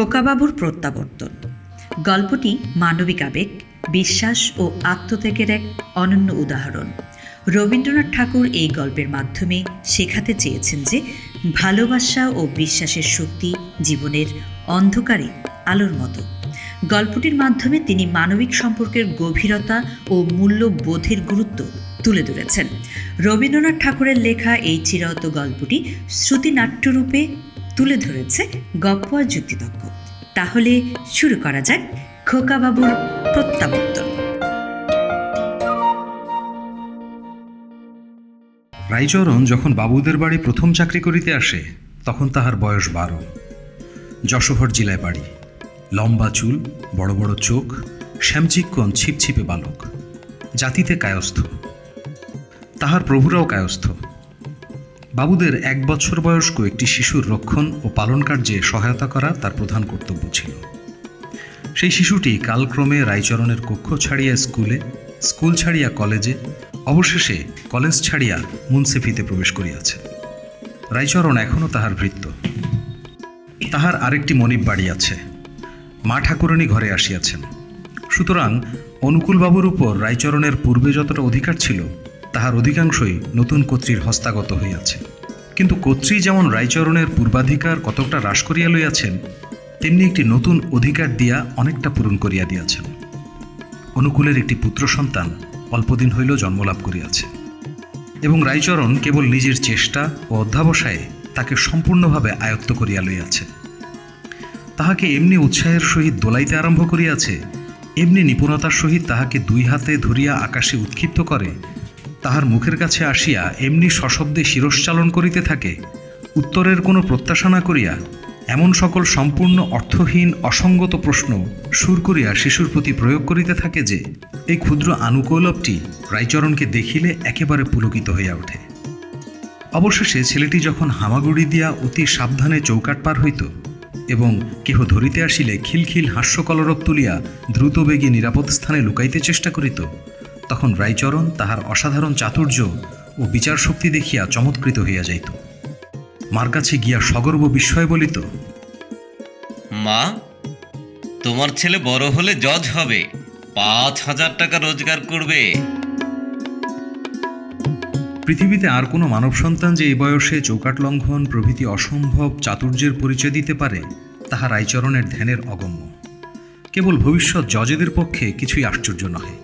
খোকাবাবুর প্রত্যাবর্তন। গল্পটি মানবিক আবেগ, বিশ্বাস ও আত্মত্যাগের এক অনন্য উদাহরণ। রবীন্দ্রনাথ ঠাকুর এই গল্পের মাধ্যমে শেখাতে চেয়েছেন যে, ভালোবাসা ও বিশ্বাসের শক্তি জীবনের অন্ধকারে আলোর মতো। গল্পটির মাধ্যমে তিনি মানবিক সম্পর্কের গভীরতা ও মূল্যবোধের গুরুত্ব তুলে ধরেছেন। রবীন্দ্রনাথ ঠাকুরের লেখা এই চিরায়ত গল্পটি শ্রুতিনাট্যরূপে তুলে ধরেছে গপ্প আর যুক্তিতজ্ঞ তাহলে শুরু করা যাক খোকাবাবুর প্রত্যাবর্তন। রাইচরণ যখন বাবুদের বাড়ি প্রথম চাকরি করিতে আসে, তখন তাহার বয়স বারো। যশোহর জেলায় বাড়ি। লম্বা চুল, বড় বড় চোখ, শ্যামচিক্কন ছিপছিপে বালক। জাতিতে কায়স্থ। তাহার প্রভুরাও কায়স্থ। বাবুদের এক বছর বয়স্ক একটি শিশুর রক্ষণ ও পালন কার্যে সহায়তা করা তার প্রধান কর্তব্য ছিল। সেই শিশুটি কালক্রমে রাইচরণের কক্ষ ছাড়িয়া স্কুলে, স্কুল ছাড়িয়া কলেজে, অবশেষে কলেজ ছাড়িয়া মুন্সিফিতে প্রবেশ করিয়াছে। রাইচরণ এখনও তাহার ভৃত্য। তাহার আরেকটি মনিব বাড়ি আছে। মা ঠাকুরণী ঘরে আসিয়াছেন। সুতরাং অনুকূলবাবুর উপর রাইচরণের পূর্বে যতটা অধিকার ছিল তাহার অধিকাংশই নতুন কর্ত্রীর হস্তাগত হইয়াছে। কিন্তু কর্ত্রী যেমন রায়চরণের পূর্বাধিকার কতকটা হ্রাস করিয়া লইয়াছেন, তেমনি একটি নতুন অধিকার দিয়া অনেকটা পূরণ করিয়া দিয়াছেন। অনুকূলের একটি পুত্র সন্তান অল্পদিন হইল জন্মলাভ করিয়াছে। এবং রায়চরণ কেবল নিজের চেষ্টা ও অধ্যাবসায়ে তাকে সম্পূর্ণভাবে আয়ত্ত করিয়া লইয়াছে। তাহাকে এমনি উৎসাহের সহিত দোলাইতে আরম্ভ করিয়াছে, এমনি নিপুণতার সহিত তাহাকে দুই হাতে ধরিয়া আকাশে উৎক্ষিপ্ত করে তাহার মুখের কাছে আসিয়া এমনি সশব্দে শিরশ্চালন করিতে থাকে, উত্তরের কোনো প্রত্যাশা না করিয়া এমন সকল সম্পূর্ণ অর্থহীন, অসঙ্গত প্রশ্ন সুর করিয়া শিশুর প্রতি প্রয়োগ করিতে থাকে যে, এই ক্ষুদ্র আনুকৌলভটি রাইচরণকে দেখিলে একেবারে পুলকিত হইয়া ওঠে। অবশেষে ছেলেটি যখন হামাগুড়ি দিয়া অতি সাবধানে চৌকাট পার হইত এবং কেহ ধরিতে আসিলে খিলখিল হাস্যকলরব তুলিয়া দ্রুত বেগে নিরাপদ স্থানে লুকাইতে চেষ্টা করিত তখন রায়চরণ তাহার অসাধারণ চাতুর্য ও বিচার শক্তি দেখিয়া চমৎকৃত হইয়া যাইত। মার কাছে গিয়া সগর্ব বিস্ময় বলিত মা তোমার ছেলে বড় হলে জজ হবে পাঁচ হাজার টাকা রোজগার করবে। পৃথিবীতে আর কোনো মানব সন্তান যে এই বয়সে চৌকাট লঙ্ঘন প্রভৃতি অসম্ভব চাতুর্যের পরিচয় দিতে পারে তাহা রায়চরণের ধ্যানের অগম্য। কেবল ভবিষ্যৎ জজেদের পক্ষে কিছুই আশ্চর্য নহে।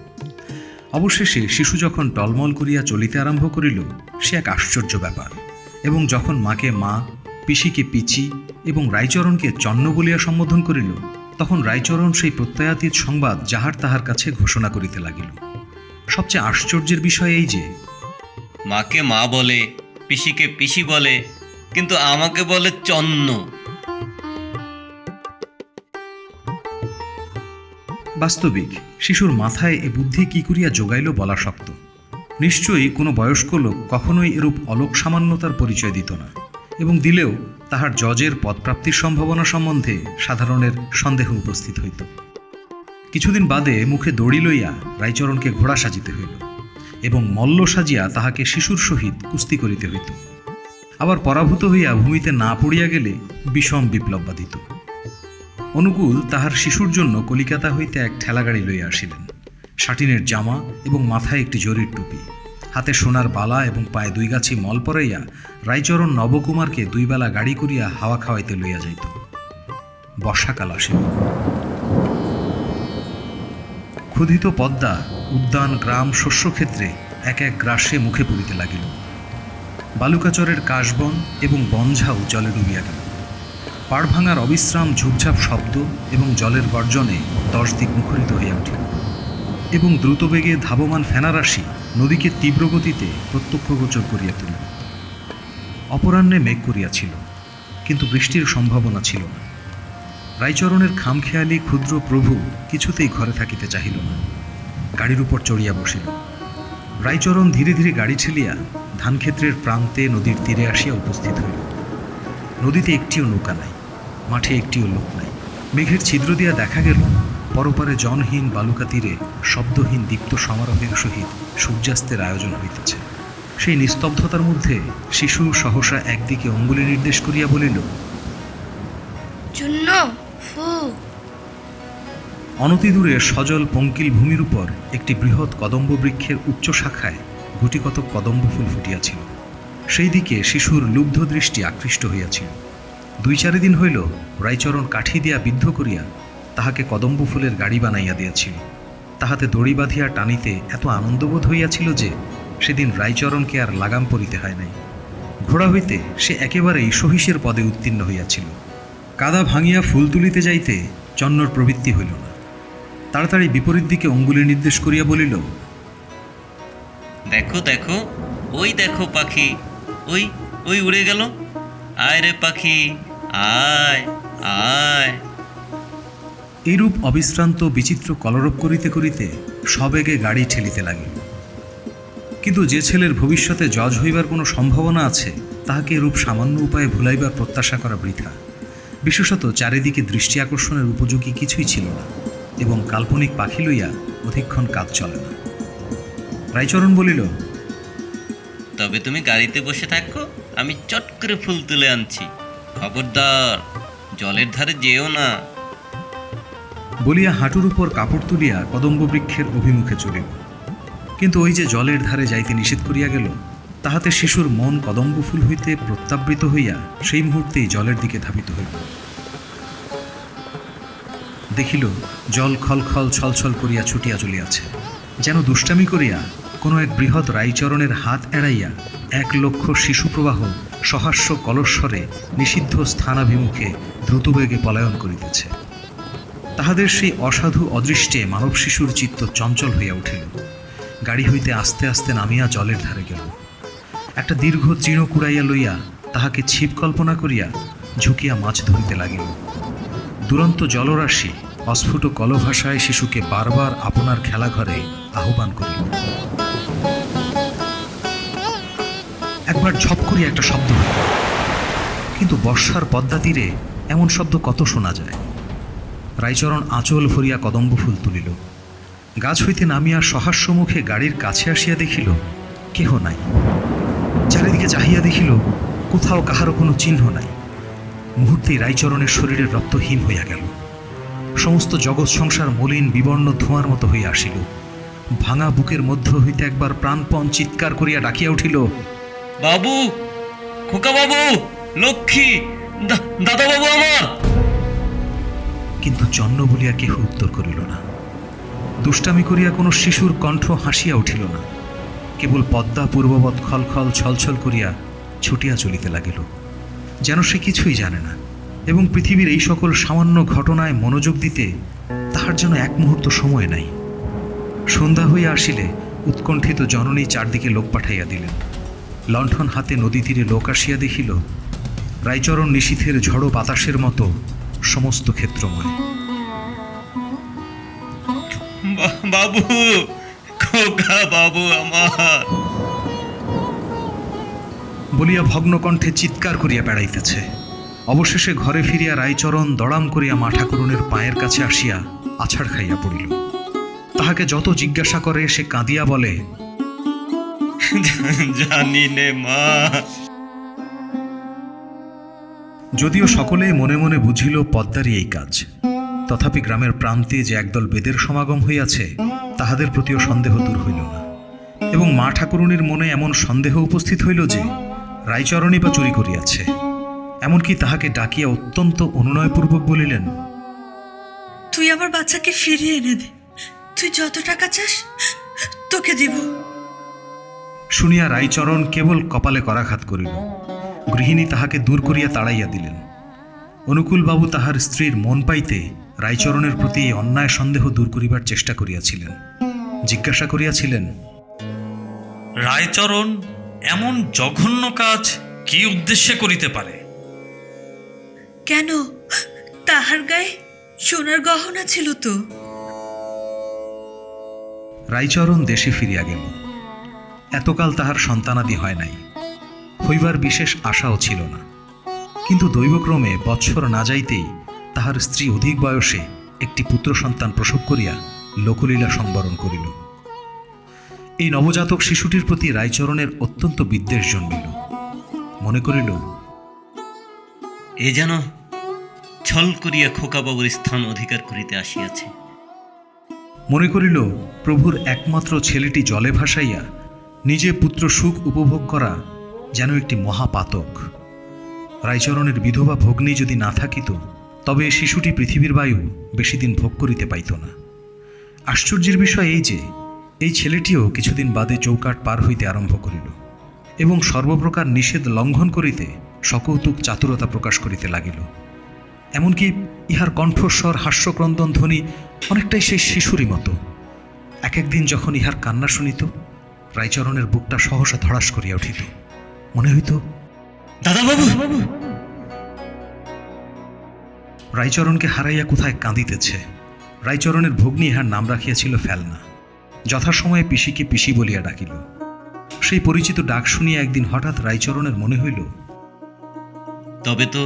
অবশেষে শিশু যখন টলমল করিয়া চলিতে আরম্ভ করিল, সে এক আশ্চর্য ব্যাপার। এবং যখন মাকে মা, পিসিকে পিচি এবং রাইচরণকে চন্ন বলিয়া সম্বোধন করিল, তখন রায়চরণ সেই প্রত্যয়াতীত সংবাদ যাহার তাহার কাছে ঘোষণা করিতে লাগিল। সবচেয়ে আশ্চর্যের বিষয় এই যে, মাকে মা বলে, পিসিকে পিসি বলে, কিন্তু আমাকে বলে চন্ন। বাস্তবিক, শিশুর মাথায় এ বুদ্ধি কি করিয়া যোগাইল বলা শক্ত। নিশ্চয়ই কোনো বয়স্ক লোক কখনোই এরূপ অলোক সামান্যতার পরিচয় দিত না এবং দিলেও তাহার জজের পদপ্রাপ্তির সম্ভাবনা সম্বন্ধে সাধারণের সন্দেহ উপস্থিত হইত। কিছুদিন বাদে মুখে দড়ি লইয়া রাইচরণকে ঘোড়া সাজিতে হইল এবং মল্ল সাজিয়া তাহাকে শিশুর সহিত কুস্তি করিতে হইত। আবার পরাভূত হইয়া ভূমিতে না পড়িয়া গেলে বিষম বিপ্লব বাধিত। অনুকূল তাহার শিশুর জন্য কলিকাতা হইতে এক ঠেলাগাড়ি লইয়া আসিলেন। শাটিনের জামা এবং মাথায় একটি জরির টুপি। হাতে সোনার বালা এবং পায়ে দুই গাছি মল পরাইয়া রায়চরণ নবকুমারকে দুই বেলা গাড়ি করিয়া হাওয়া খাওয়াইতে লইয়া যাইত। বর্ষাকাল আসিল। ক্ষুধিত পদ্মা উদ্যান, গ্রাম, শস্যক্ষেত্রে এক এক গ্রাসে মুখে পড়িতে লাগিল। বালুকাচরের কাশবন এবং বনঝাউ জলে ডুবিয়া গেল। পাড় ভাঙার অবিশ্রাম ঝুপঝাপ শব্দ এবং জলের গর্জনে দশ দিক মুখরিত হইয়া উঠিল। এবং দ্রুতবেগে ধাবমান ফেনারাশি নদীকে তীব্র গতিতে প্রত্যক্ষগোচর করিয়া তুলিল। অপরাহ্নে মেঘ করিয়াছিল, কিন্তু বৃষ্টির সম্ভাবনা ছিল না। রাইচরণের খামখেয়ালি ক্ষুদ্র প্রভু কিছুতেই ঘরে থাকিতে চাহিল না। গাড়ির উপর চড়িয়া বসিল। রায়চরণ ধীরে ধীরে গাড়ি ঠেলিয়া ধানক্ষেত্রের প্রান্তে নদীর তীরে আসিয়া উপস্থিত হইল। নদীতে একটিও নৌকা নাই। মাঠে একটিও লোক নাই। মেঘের ছিদ্র দিয়া দেখা গেল পরপারে জনহীন বালুকা তীরে শব্দহীন দীপ্ত সমারোহের সহিত সূর্যাস্তের আয়োজন হইতেছে। সেই নিস্তব্ধতার মধ্যে শিশু সহসা একদিকে অঙ্গুলি নির্দেশ করিয়া বলিল অনতিদূরে সজল পঙ্কিল ভূমির উপর একটি বৃহৎ কদম্ব বৃক্ষের উচ্চ শাখায় গুটিকত কদম্ব ফুল ফুটিয়াছিল। সেই দিকে শিশুর লুব্ধ দৃষ্টি আকৃষ্ট হইয়াছিল। দুই চারি দিন হইল রাইচরণ কাঠি দিয়া বিদ্ধ করিয়া তাহাকে কদম্ব ফুলের গাড়ি বানাইয়া দিয়াছিল। তাহাতে দড়ি বাঁধিয়া টানিতে এত আনন্দবোধ হইয়াছিল যে সেদিন রায়চরণকে আর লাগাম পরিতে হয় নাই। ঘোড়া হইতে সে একেবারেই সহিসের পদে উত্তীর্ণ হইয়াছিল। কাদা ভাঙিয়া ফুল তুলিতে যাইতে চন্নর প্রবৃত্তি হইল না। তাড়াতাড়ি বিপরীত দিকে অঙ্গুলি নির্দেশ করিয়া বলিল, দেখো দেখো, ওই দেখো পাখি, ওই ওই উড়ে গেল। আয় রে পাখি আয় আয়। এইরূপ অবিশ্রান্ত বিচিত্র কলরব করিতে করিতে সবেগে গাড়ি ঠেলিতে লাগিল। কিন্তু যে ছেলের ভবিষ্যতে জজ হইবার কোনো সম্ভাবনা আছে তাহাকে এরূপ সামান্য উপায়ে ভুলাইবার প্রত্যাশা করা বৃথা। বিশেষত চারিদিকে দৃষ্টি আকর্ষণের উপযোগী কিছুই ছিল না এবং কাল্পনিক পাখি লইয়া অধিকক্ষণ কাজ চলে না। রায়চরণ বলিল তবে তুমি গাড়িতে বসে থাকো আমি চট করে ফুল তুলে আনছি। খবরদার, জলের ধারে যেও না। বলিয়া হাঁটুর উপর কাপড় তুলিয়া কদম্ব বৃক্ষের অভিমুখে চলিল। কিন্তু ওই যে জলের ধারে যাইতে নিষেধ করিয়া গেল, তাহাতে শিশুর মন কদম্ব ফুল হইতে প্রত্যাবৃত হইয়া সেই মুহূর্তেই জলের দিকে ধাবিত হইল। দেখিল, জল খল খলখল ছলছল করিয়া ছুটিয়া চলিয়াছে, যেন দুষ্টামি করিয়া কোনো এক বৃহৎ রাইচরণের হাত এড়াইয়া এক লক্ষ শিশু প্রবাহ সহাস্য কলস্বরে নিষিদ্ধ স্থানাভিমুখে দ্রুতবেগে পলায়ন করিতেছে। তাহাদের সেই অসাধু অদৃষ্টে মানব শিশুর চিত্ত চঞ্চল হইয়া উঠিল। গাড়ি হইতে আস্তে আস্তে নামিয়া জলের ধারে গেল। একটা দীর্ঘ তৃণ কুড়াইয়া লইয়া তাহাকে ছিপ কল্পনা করিয়া ঝুঁকিয়া মাছ ধরিতে লাগিল। দুরন্ত জলরাশি অস্ফুট কলভাষায় শিশুকে বারবার আপনার খেলাঘরে আহ্বান করিল। একবার ঝপ করিয়া একটা শব্দ কিন্তু বর্ষার পদ্মা তীরে এমন শব্দ কত শোনা যায়? রাইচরণ আঁচল ভরিয়া কদম্ব ফুল তুলিল। গাছ হইতে নামিয়া সহাস্য মুখে গাড়ির কাছে আসিয়া দেখিল, কেহ নাই। চারিদিকে চাহিয়া দেখিল, কোথাও কাহারও কোনো চিহ্ন নাই। মুহূর্তেই রাইচরণের শরীরের রক্ত হিম হইয়া গেল। সমস্ত জগৎ সংসার মলিন বিবর্ণ ধোঁয়ার মতো হইয়া আসিল। ভাঙা বুকের মধ্য হইতে একবার প্রাণপণ চিৎকার করিয়া ডাকিয়া উঠিল বাবু, খোকা বাবু, লক্ষ্মী দাদা বাবু আমার। কিন্তু জন্ম বলিয়া কেহ উত্তর করিল না। দুষ্টামি করিয়া কোনো শিশুর কণ্ঠ হাসিয়া উঠিল না। কেবল পদ্মা পূর্ববৎ খলখল ছলছল করিয়া ছুটিয়া চলিতে লাগিল। যেন সে কিছুই জানে না, এবং পৃথিবীর এই সকল সামান্য ঘটনায় মনোযোগ দিতে তাহার যেন এক মুহূর্ত সময় নাই। সন্ধ্যা হইয়া আসিলে উৎকণ্ঠিত জননী চারদিকে লোক পাঠাইয়া দিলেন। লণ্ঠন হাতে নদী তীরে লোক আসিয়া দেখিল রাইচরণ নিশীথের ঝড়ো বাতাসের মতো সমস্ত ক্ষেত্রময়। বাবু খোকা বাবু আমার। বলিয়া ভগ্নকণ্ঠে চিৎকার করিয়া বেড়াইতেছে। অবশেষে ঘরে ফিরিয়া রায়চরণ দড়াম করিয়া মা ঠাকুরনের পায়ের কাছে আসিয়া আছাড় খাইয়া পড়িল। তাহাকে যত জিজ্ঞাসা করে সে কাঁদিয়া বলে জানি নে মা। যদিও সকলেই মনে মনে বুঝিল পদ্মারই এই কাজ তথাপি গ্রামের প্রান্তে যে একদল বেদের সমাগম হইয়াছে তাহাদের প্রতিও সন্দেহ দূর হইল না। এবং মা ঠাকুরুনির মনে এমন সন্দেহ উপস্থিত হইল যে রায়চরণই বা চুরি করিয়াছে। এমনকি তাহাকে ডাকিয়া অত্যন্ত অনুনয়পূর্বক বলিলেন তুই আমার বাচ্চাকে ফিরিয়ে এনে দে। তুই যত টাকা চাস তোকে দিব। শুনিয়া রাইচরণ কেবল কপালে করাঘাত করিল। গৃহিণী তাহাকে দূর করিয়া তাড়াইয়া দিলেন। অনুকূলবাবু তাহার স্ত্রীর মন পাইতে রাইচরণের প্রতি এই অন্যায় সন্দেহ দূর করিবার চেষ্টা করিয়াছিলেন। জিজ্ঞাসা করিয়াছিলেন রায়চরণ এমন জঘন্য কাজ কি উদ্দেশ্যে করিতে পারে? কেন? তাহার গায়ে সোনার গহনা ছিল তো। রাইচরণ দেশে ফিরিয়া গেল। এতকাল তাহার সন্তানাদি হয় নাই। হইবার বিশেষ আশাও ছিল না। কিন্তু দৈবক্রমে বৎসর না যাইতেই তাহার স্ত্রী অধিক বয়সে একটি পুত্র সন্তান প্রসব করিয়া লোকলীলা সংবরণ করিল। এই নবজাতক শিশুটির প্রতি রায়চরণের অত্যন্ত বিদ্বেষ জন্মিল। মনে করিল এ যেন ছল করিয়া খোকা বাবুর স্থান অধিকার করিতে আসিয়াছে। মনে করিল প্রভুর একমাত্র ছেলেটি জলে ভাসাইয়া নিজে পুত্র সুখ উপভোগ করা যেন একটি মহাপাতক। রায়চরণের বিধবা ভগ্নী যদি না থাকিত, তবে শিশুটি পৃথিবীর বায়ু বেশি দিন ভোগ করিতে পাইত না। আশ্চর্যের বিষয় এই যে, এই ছেলেটিও কিছুদিন বাদে চৌকাট পার হইতে আরম্ভ করিল এবং সর্বপ্রকার নিষেধ লঙ্ঘন করিতে সকৌতুক চাতুরতা প্রকাশ করিতে লাগিল। এমনকি ইহার কণ্ঠস্বর, হাস্যক্রন্দন ধ্বনি অনেকটাই সেই শিশুরই মতো। এক একদিন যখন ইহার কান্না শুনিত রায়চরণের বুকটা সহসা ধড়াস করিয়া উঠিত মনে হইত, দাদাবাবু! রায়চরণকে হারাইয়া কোথায় কাঁদিতেছে? রায়চরণের ভগ্নী ইহার নাম রাখিয়াছিল ফেলনা। যথাসময়ে পিসিকে পিসি বলিয়া ডাকিল। সেই পরিচিত ডাক শুনিয়া একদিন হঠাৎ রায়চরণের মনে হইল, তবে তো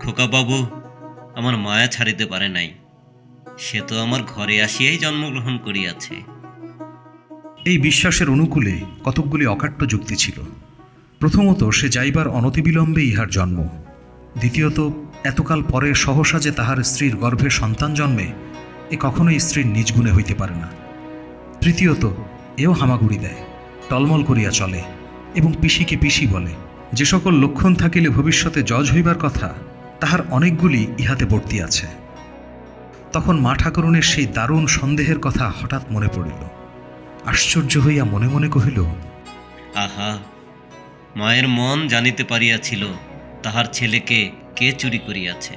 খোকাবাবু আমার মায়া ছাড়িতে পারে নাই। সে তো আমার ঘরে আসিয়াই জন্মগ্রহণ করিয়াছে। এই বিশ্বাসের অনুকূলে কতকগুলি অকাট্য যুক্তি ছিল। প্রথমত, সে যাইবার অনতিবিলম্বে ইহার জন্ম। দ্বিতীয়ত, এতকাল পরে সহসা যে তাহার স্ত্রীর গর্ভে সন্তান জন্মে, এ কখনোই স্ত্রীর নিজ গুণে হইতে পারে না। তৃতীয়ত, এও হামাগুড়ি দেয়, টলমল করিয়া চলে, এবং পিসিকে পিসি বলে, যে সকল লক্ষণ থাকিলে ভবিষ্যতে জজ হইবার কথা, তাহার অনেকগুলি ইহাতে বর্তি আছে। তখন মা ঠাকুরনের সেই দারুণ সন্দেহের কথা হঠাৎ মনে পড়িল। আশ্চর্য হইয়া মনে মনে কহিল আহা মায়ের মন জানিতে পারিয়াছিল তাহার ছেলেকে কে চুরি করিয়াছে?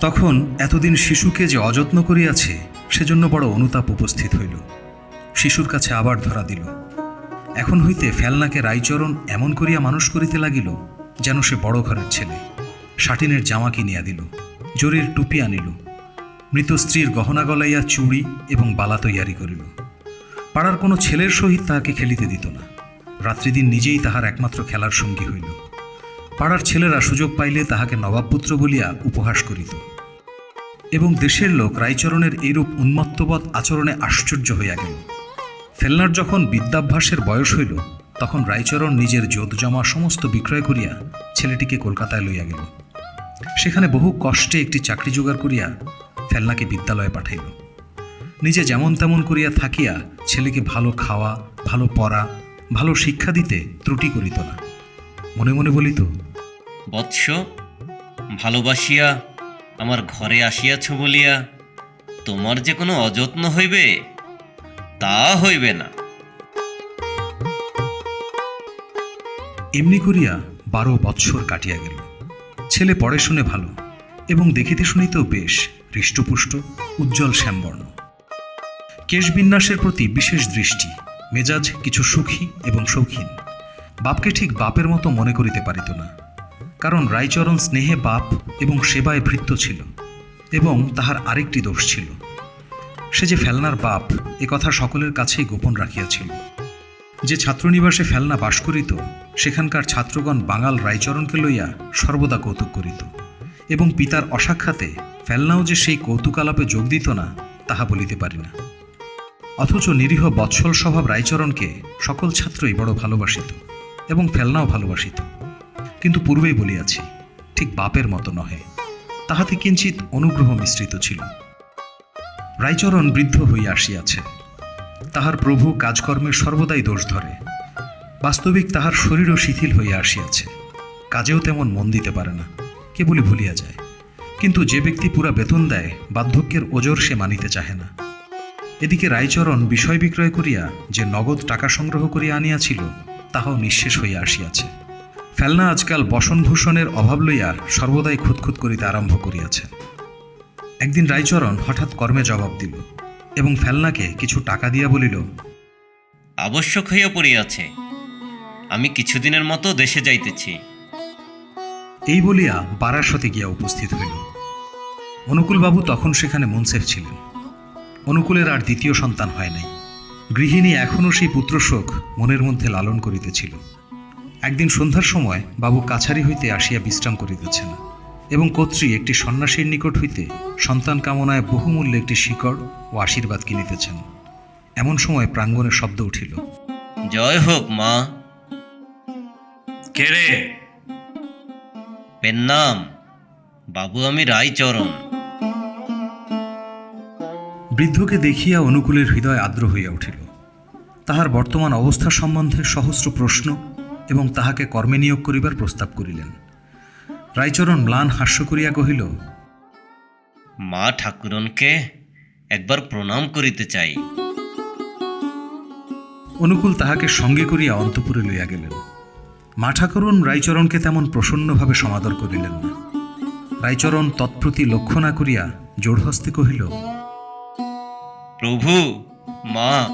তখন এতদিন শিশুকে যে অযত্ন করিয়াছে সেজন্য বড় অনুতাপ উপস্থিত হইল। শিশুর কাছে আবার ধরা দিল। এখন হইতে ফেলনাকে রাইচরণ এমন করিয়া মানুষ করিতে লাগিল যেন সে বড় ঘরের ছেলে। শাটিনের জামা কিনিয়া দিল জরির টুপি আনিল মৃত স্ত্রীর গহনা গলাইয়া চুড়ি এবং বালা তৈয়ারি করিল। পাড়ার কোনো ছেলের সহিত তাহাকে খেলিতে দিত না। রাত্রিদিন নিজেই তাহার একমাত্র খেলার সঙ্গী হইল। পাড়ার ছেলেরা সুযোগ পাইলে তাহাকে নবাবপুত্র বলিয়া উপহাস করিত। এবং দেশের লোক রায়চরণের এইরূপ উন্মত্তবৎ আচরণে আশ্চর্য হইয়া গেল। ফেলনার যখন বিদ্যাভ্যাসের বয়স হইল, তখন রায়চরণ নিজের জমা সমস্ত বিক্রয় করিয়া ছেলেটিকে কলকাতায় লইয়া গেল। সেখানে বহু কষ্টে একটি চাকরি জোগাড় করিয়া ফেলনাকে বিদ্যালয়ে পাঠাইল। নিজে যেমন তেমন করিয়া থাকিয়া ছেলেকে ভালো খাওয়া ভালো পড়া ভালো শিক্ষা দিতে ত্রুটি করিত না। মনে মনে বলিত বৎস ভালোবাসিয়া আমার ঘরে আসিয়াছ বলিয়া তোমার যে কোনো অযত্ন হইবে তা হইবে না। এমনি করিয়া বারো বৎসর কাটিয়া গেল। ছেলে পড়ে শুনে ভালো এবং দেখিতে শুনিতেও বেশ হৃষ্টপুষ্ট উজ্জ্বল শ্যামবর্ণ। কেশবিন্যাসের প্রতি বিশেষ দৃষ্টি, মেজাজ কিছু সুখী এবং শৌখিন। বাপকে ঠিক বাপের মতো মনে করিতে পারিত না, কারণ রায়চরণ স্নেহে বাপ এবং সেবায় ভৃত্য ছিল এবং তাহার আরেকটি দোষ ছিল। সে যে ফেলনার বাপ এ কথা সকলের কাছেই গোপন রাখিয়াছিল। যে ছাত্রনিবাসে ফেলনা বাস করিত, সেখানকার ছাত্রগণ বাঙাল রায়চরণকে লইয়া সর্বদা কৌতুক করিত এবং পিতার অসাক্ষাতে ফেলনাও যে সেই কৌতুকালাপে যোগ দিত না, তাহা বলিতে পারি না। অথচ নিরীহ বৎসল স্বভাব রায়চরণকে সকল ছাত্রই বড় ভালোবাসিত এবং ফেলনাও ভালোবাসিত। কিন্তু পূর্বেই বলিয়াছি, ঠিক বাপের মতো নহে, তাহাতে কিঞ্চিত অনুগ্রহ মিশ্রিত ছিল। রায়চরণ বৃদ্ধ হইয়া আসিয়াছে। তাহার প্রভু কাজকর্মের সর্বদাই দোষ ধরে। বাস্তবিক তাহার শরীরও শিথিল হইয়া আসিয়াছে। কাজেও তেমন মন দিতে পারে না, কেবলই ভুলিয়া যায়। কিন্তু যে ব্যক্তি পুরা বেতন দেয়, বার্ধক্যের ওজর সে মানিতে চাহে না। এদিকে রায়চরণ বিষয় বিক্রয় করিয়া যে নগদ টাকা সংগ্রহ করিয়া আনিয়াছিল তাহাও নিঃশেষ হইয়া আসিয়াছে। ফেলনা আজকাল বসনভূষণের অভাব লইয়া সর্বদাই খুঁতখুত করিতে আরম্ভ করিয়াছে। একদিন রায়চরণ হঠাৎ কর্মে জবাব দিল এবং ফেলনাকে কিছু টাকা দিয়া বলিল আবশ্যক হইয়া পড়িয়াছে। আমি কিছুদিনের মতো দেশে যাইতেছি। এই বলিয়া বারাসতে গিয়া উপস্থিত হইল। অনুকূলবাবু তখন সেখানে মুনসেফ ছিলেন। অনুকূলের আর দ্বিতীয় সন্তান হয় নাই। গৃহিণী এখনও সেই পুত্রশোক মনের মধ্যে লালন করিতেছিল। একদিন সন্ধ্যার সময় বাবু কাছারি হইতে আসিয়া বিশ্রাম করিতেছেন এবং কর্ত্রী একটি সন্ন্যাসীর নিকট হইতে সন্তান কামনায় বহুমূল্যে একটি শিকড় ও আশীর্বাদ কিনিতেছেন। এমন সময় প্রাঙ্গণের শব্দ উঠিল, জয় হোক, মা। কে রে? নাম বাবু আমি রায়চরণ। বৃদ্ধকে দেখিয়া অনুকূলের হৃদয় আর্দ্র হইয়া উঠিল। তাহার বর্তমান অবস্থা সম্বন্ধে সহস্র প্রশ্ন এবং তাহাকে কর্মে নিয়োগ করিবার প্রস্তাব করিলেন। রায়চরণ ম্লান হাস্য করিয়া কহিল মা ঠাকুরনকে একবার প্রণাম করিতে চাই। অনুকূল তাহাকে সঙ্গে করিয়া অন্তপুরে লইয়া গেলেন। মা ঠাকুরন রায়চরণকে তেমন প্রসন্নভাবে সমাদর করিলেন না। রায়চরণ তৎপ্রতি লক্ষ্য না করিয়া জোড়হস্তে কহিল প্রভু মা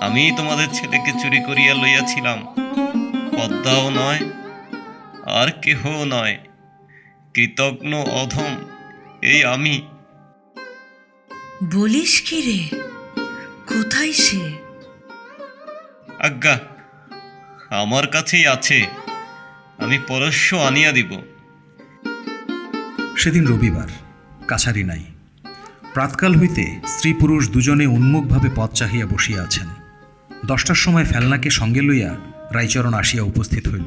আমি তোমাদের ছেলেকে চুরি করিয়া লইয়াছিলাম। পদ্মাও নয় আর কেহ নয়। কৃতজ্ঞ অধম এই আমি। বলিস কি রে? কোথায় সে? আজ্ঞা আমার কাছেই আছে। আমি পরশ্য আনিয়া দিব। সেদিন রবিবার কাছারি নাই। প্রাতকাল হইতে স্ত্রী পুরুষ দুজনে উন্মুখভাবে পথ চাহিয়া বসিয়া আছেন। দশটার সময় ফেলনাকে সঙ্গে লইয়া রায়চরণ আসিয়া উপস্থিত হইল।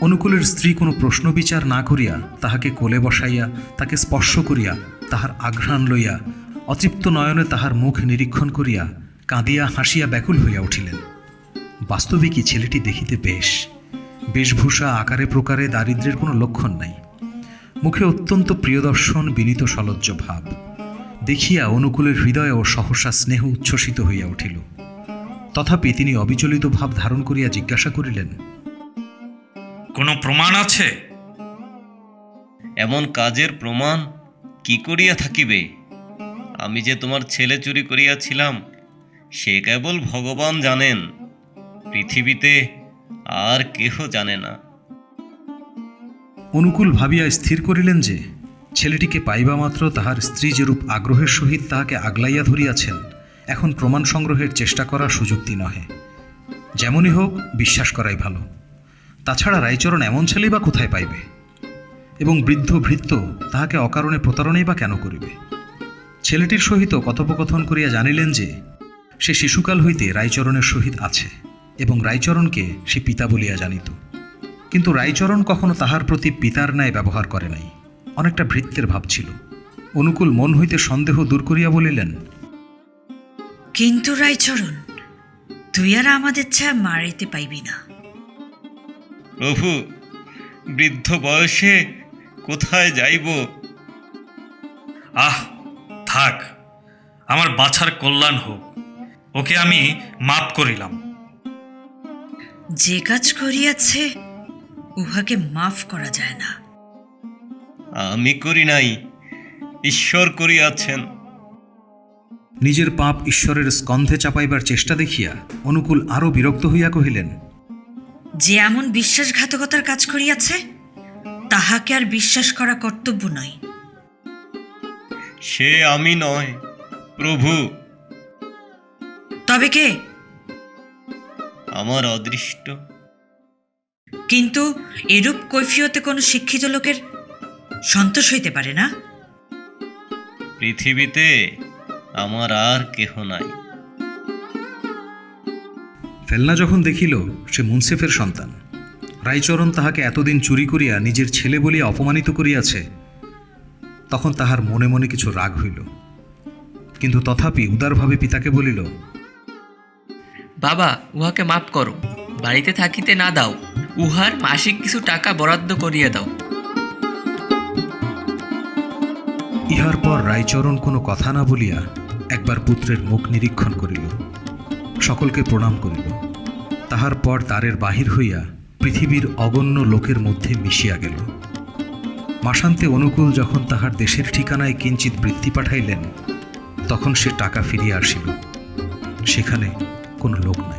অনুকূলের স্ত্রী কোনো প্রশ্ন বিচার না করিয়া তাহাকে কোলে বসাইয়া, তাকে স্পর্শ করিয়া, তাহার আঘ্রাণ লইয়া, অতৃপ্ত নয়নে তাহার মুখ নিরীক্ষণ করিয়া কাঁদিয়া হাসিয়া ব্যাকুল হইয়া উঠিলেন। বাস্তবিকই ছেলেটি দেখিতে বেশ। বেশভূষা আকারে প্রকারে দারিদ্র্যের কোনো লক্ষণ নাই। মুখে অত্যন্ত প্রিয়দর্শন, বিনীত সলজ্জ ভাব। দেখিয়া অনুকূলের হৃদয় ও সহসা স্নেহ উচ্ছ্বসিত হইয়া উঠিল। তথাপি তিনি অবিচলিত ভাব ধারণ করিয়া জিজ্ঞাসা করিলেন কোনো প্রমাণ আছে? এমন কাজের প্রমাণ কি করিয়া থাকিবে? আমি যে তোমার ছেলে চুরি করিয়াছিলাম সে কেবল ভগবান জানেন। পৃথিবীতে আর কেহ জানে না। অনুকূল ভাবিয়া স্থির করিলেন যে ছেলেটিকে পাইবা মাত্র তাহার স্ত্রী যেরূপ আগ্রহের সহিত তাহাকে আগলাইয়া ধরিয়াছেন, এখন প্রমাণ সংগ্রহের চেষ্টা করা সুযুক্তি নহে। যেমনই হোক, বিশ্বাস করাই ভালো। তাছাড়া রায়চরণ এমন ছেলেই বা কোথায় পাইবে? এবং বৃদ্ধ ভৃত্য তাহাকে অকারণে প্রতারণেই বা কেন করিবে? ছেলেটির সহিত কথোপকথন করিয়া জানিলেন যে, সে শিশুকাল হইতে রায়চরণের সহিত আছে এবং রায়চরণকে সে পিতা বলিয়া জানিত। কিন্তু রায়চরণ কখনো তাহার প্রতি পিতার ন্যায় ব্যবহার করে নাই। অনেকটা ভৃত্যের ভাব ছিল। অনুকূল মন হইতে সন্দেহ দূর করিয়া বলিলেন কিন্তু রায়চরণ তুই আর আমাদের ছায়া মারিতে পাইবি না। প্রভু বৃদ্ধ বয়সে কোথায় যাইব? আহ থাক আমার বাছার কল্যাণ হোক ওকে আমি মাপ করিলাম। যে কাজ করিয়াছে উহাকে মাফ করা যায় না। আমি করি নাই ঈশ্বর করিয়াছেন। নিজের পাপ ঈশ্বরের স্কন্ধে চাপাইবার চেষ্টা দেখিয়া অনুকূল আরও বিরক্ত হইয়া কহিলেন যে এমন বিশ্বাসঘাতকতার কাজ করিয়াছে তাহাকে আর বিশ্বাস করা কর্তব্য নয়। সে আমি নয় প্রভু। তবে কে? আমার অদৃষ্ট। কিন্তু এরূপ কৈফিয়তে কোনো শিক্ষিত লোকের সন্তোষ হইতে পারে না? পৃথিবীতে আমার আর কেহ নাই। ফেলনা যখন দেখিল সে মুন্সেফের সন্তান। রায়চরণ তাহাকে এতদিন চুরি করিয়া নিজের ছেলে বলিয়া অপমানিত করিয়াছে তখন তাহার মনে মনে কিছু রাগ হইল। কিন্তু তথাপি উদারভাবে পিতাকে বলিল বাবা উহাকে মাফ করো। বাড়িতে থাকিতে না দাও। উহার মাসিক কিছু টাকা বরাদ্দ করিয়া দাও। ইহার পর রায়চরণ কোনো কথা না বলিয়া একবার পুত্রের মুখ নিরীক্ষণ করিল, সকলকে প্রণাম করিল। তাহার পর দ্বারের বাহির হইয়া পৃথিবীর অগণ্য লোকের মধ্যে মিশিয়া গেল। মাসান্তে অনুকূল যখন তাহার দেশের ঠিকানায় কিঞ্চিত বৃত্তি পাঠাইলেন, তখন সে টাকা ফিরিয়া আসিল। সেখানে কোনো লোক নাই।